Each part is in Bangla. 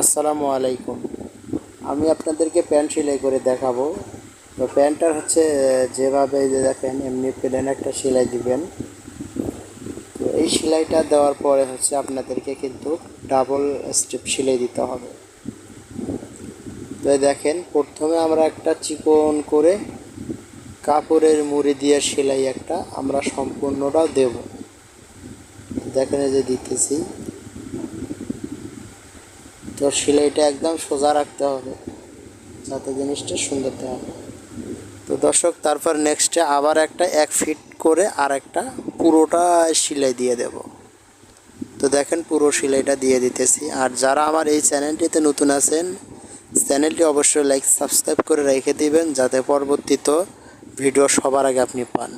আসসালামু আলাইকুম। আমি আপনাদেরকে প্যান্ট সেলাই করে দেখাবো। তো প্যান্টটা হচ্ছে যেভাবে যে দেখেন, এমনি প্লেন একটা সেলাই দিবেন। তো এই সেলাইটা দেওয়ার পরে হচ্ছে আপনাদেরকে কিন্তু ডাবল স্টেপ সেলাই দিতে হবে। তো দেখেন, প্রথমে আমরা একটা চিকন করে কাপড়ের মুড়ি দিয়ে সেলাই একটা আমরা সম্পূর্ণটা দেব। দেখেন এই যে দিতেছি। তো সেলাইটা একদম সোজা রাখতে হবে, যাতে জিনিসটা সুন্দর হবে তো দর্শক, তারপর নেক্সটে আবার একটা এক ফিট করে আর একটা পুরোটা সেলাই দিয়ে দেব। তো দেখেন, পুরো সেলাইটা দিয়ে দিতেছি। আর যারা আমার এই চ্যানেলটিতে নতুন আছেন, চ্যানেলটি অবশ্যই লাইক সাবস্ক্রাইব করে রেখে দিবেন, যাতে পরবর্তীত ভিডিও সবার আগে আপনি পান।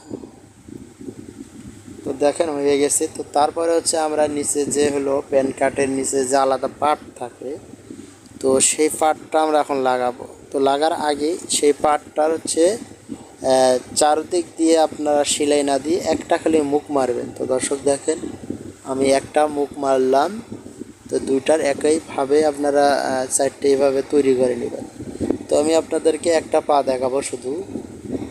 দেখেন, হয়ে গেছে। তো তারপরে হচ্ছে আমরা নিচে যে হলো প্যান কার্ডের নিচে যে আলাদা পার্ট থাকে, তো সেই পার্টটা আমরা এখন লাগাবো। তো লাগার আগে সেই পার্টটার হচ্ছে চারদিক দিয়ে আপনারা সেলাই না দিয়ে একটা খালি মুখ মারবেন। তো দর্শক দেখেন, আমি একটা মুখ মারলাম, তো দুইটার একইভাবে আপনারা চারটে এইভাবে তৈরি করে নেবেন। তো আমি আপনাদেরকে একটা পা দেখাবো শুধু।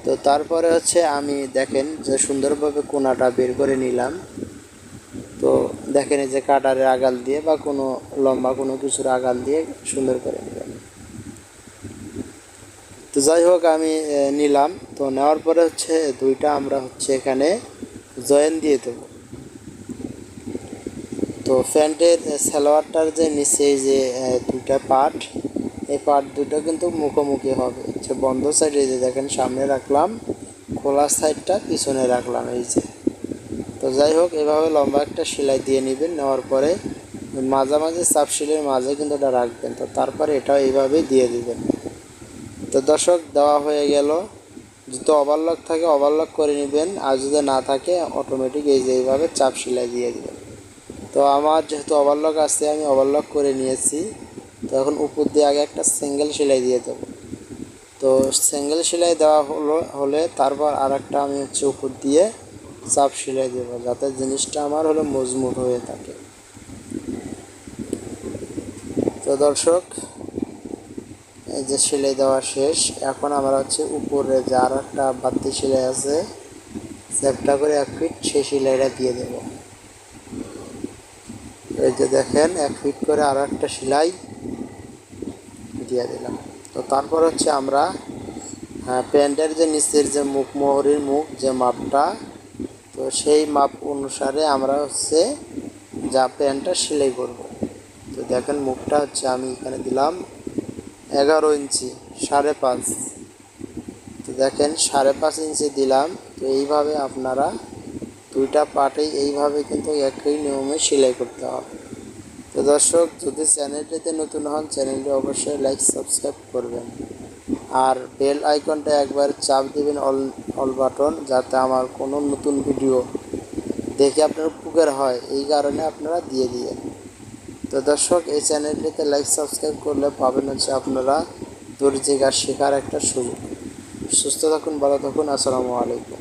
তো তারপরে হচ্ছে আমি দেখেন যে সুন্দরভাবে কোনাটা বের করে নিলাম। তো দেখেন যে কাটারের আগাল দিয়ে বা কোনো লম্বা কোনো কিছুর আগাল দিয়ে সুন্দর করে নেবেন তো যাই হোক, আমি নিলাম। তো নেওয়ার পরে হচ্ছে দুইটা আমরা হচ্ছে এখানে জয়েন দিয়ে দেবো। তো প্যান্টের সালোয়ারটার যে নিচে যে দুইটা পার্ট এই পার্ট দুটো কিন্তু মুখোমুখি হবে। যে বন্ধ সাইডে যে দেখেন, সামনে রাখলাম খোলা সাইডটা পিছনে রাখলাম এই যে। তো যাই হোক, এভাবে লম্বা একটা সেলাই দিয়ে নেবেন, নেওয়ার পরে মাঝামাঝি চাপ সেলের মাঝে কিন্তু এটা রাখবেন। তো তারপরে এটাও এইভাবেই দিয়ে দিবেন। তো দর্শক, দেওয়া হয়ে গেল। যদি ওভারলক থাকে ওভারলক করে নেবেন। আর যদি না থাকে অটোমেটিক এই যে এইভাবে চাপ সেলাই দিয়ে দেবেন। তো আমার যেহেতু ওভারলক আছে, আমি ওভারলক করে নিয়েছি। তো এখন উপর দিয়ে আগে একটা সিঙ্গেল সেলাই দিয়ে দেবো। তো সিঙ্গেল সেলাই দেওয়া হলো, হলে তারপর আর একটা আমি হচ্ছে উপর দিয়ে চাপ সেলাই দেবো, যাতে জিনিসটা আমার হলো মজবুত হয়ে থাকে। তো দর্শক, এই যে সেলাই দেওয়া শেষ, এখন আমরা হচ্ছে উপরে যে আর একটা বাড়তি সেলাই আছে চ্যাপটা করে এক ফিট সেই সেলাইটা দিয়ে দেবো। এই যে দেখেন, এক ফিট করে আর একটা সেলাই দিয়ে দিলাম। তো তারপর হচ্ছে আমরা আহ, প্যান্টের যে নিচের যে মুখ মোহরির মুখ যে মাপটা তো সেই মাপ অনুসারে আমরা হচ্ছে যা প্যান্টটা সেলাই করব। তো দেখেন মুখটা হচ্ছে আমি এখানে দিলাম এগারো ইঞ্চি সাড়ে পাঁচ। তো দেখেন সাড়ে পাঁচ ইঞ্চি দিলাম তো এইভাবে আপনারা দুইটা পার্টেই এইভাবে কিন্তু একই নিয়মে সেলাই করতে হবে। তো দর্শক, যদি চ্যানেলটিতে নতুন হন, চ্যানেলটি অবশ্যই লাইক সাবস্ক্রাইব করবেন। আর বেল আইকনটা একবার চাপ দিবেন অল অল বাটন যাতে আমার কোনো নতুন ভিডিও দেখে আপনার উপকার হয়। এই কারণে আপনারা দিয়ে দিয়ে তো দর্শক, এই চ্যানেলটিতে লাইক সাবস্ক্রাইব করলে পাবেন হচ্ছে আপনারা দর্জি কাজ শেখার একটা সুযোগ। সুস্থ থাকুন, ভালো থাকুন, আসসালামু আলাইকুম।